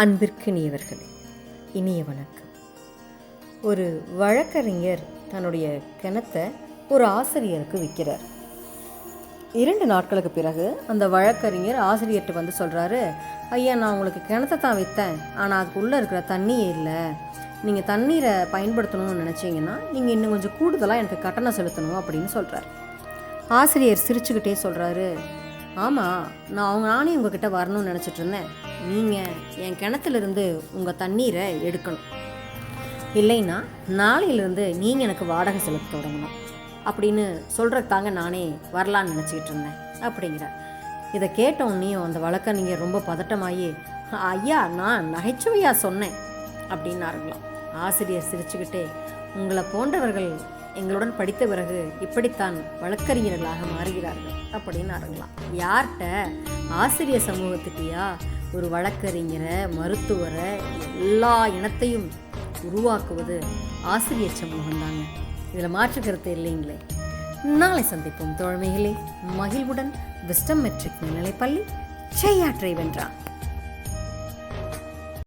அன்பிற்கினியவர்களே இனிய வணக்கம். ஒரு வழக்கறிஞர் தன்னுடைய கிணத்தை ஒரு ஆசிரியருக்கு விற்கிறார். இரண்டு நாட்களுக்கு பிறகு அந்த வழக்கறிஞர் ஆசிரியர்கிட்ட வந்து சொல்கிறாரு ஐயா நான் உங்களுக்கு கிணத்தை தான் விற்றேன் ஆனால் அதுக்குள்ளே இருக்கிற தண்ணியே இல்லை. நீங்கள் தண்ணீரை பயன்படுத்தணும்னு நினச்சிங்கன்னா நீங்கள் இன்னும் கொஞ்சம் கூடுதலாக எனக்கு கட்டணம் செலுத்தணும் அப்படின்னு சொல்கிறார் ஆசிரியர் சிரிச்சுக்கிட்டே சொல்கிறாரு ஆமாம் நான் அவங்க நானே உங்ககிட்ட வரணும்னு நினச்சிட்டு இருந்தேன். நீங்கள் என் கிணத்துலேருந்து உங்கள் தண்ணீரை எடுக்கணும். இல்லைன்னா நாளையிலேருந்து நீங்கள் எனக்கு வாடகை செலுத்த தொடங்கணும். அப்படின்னு சொல்கிறதுக்காக நானே வரலான்னு நினச்சிக்கிட்டு இருந்தேன் அப்படிங்கிறார் இதை கேட்ட அந்த அந்த வழக்கறிஞர் ரொம்ப பதட்டமாகி ஐயா நான் நகைச்சுவையாக சொன்னேன் அப்படின்னாருங்களாம். ஆசிரியர் சிரிச்சுக்கிட்டே உங்களை போன்றவர்கள் எங்களுடன் படித்த பிறகு இப்படித்தான் வழக்கறிஞர்களாக மாறுகிறார்கள். அப்படின்னு அடங்கலாம் யார்கிட்ட? ஆசிரியர் சமூகத்துக்கியா? ஒரு வழக்கறிஞரை மருத்துவரை எல்லா இனத்தையும் உருவாக்குவது ஆசிரியர் சமூகம் தாங்க இதில் மாற்று கருத்து இல்லைங்களே. நாளை சந்திப்போம் தோழமைகளே. மகிழ்வுடன் விஸ்டம் மெட்ரிக் மேல்நிலைப்பள்ளி செய்யாற்றை வென்றான்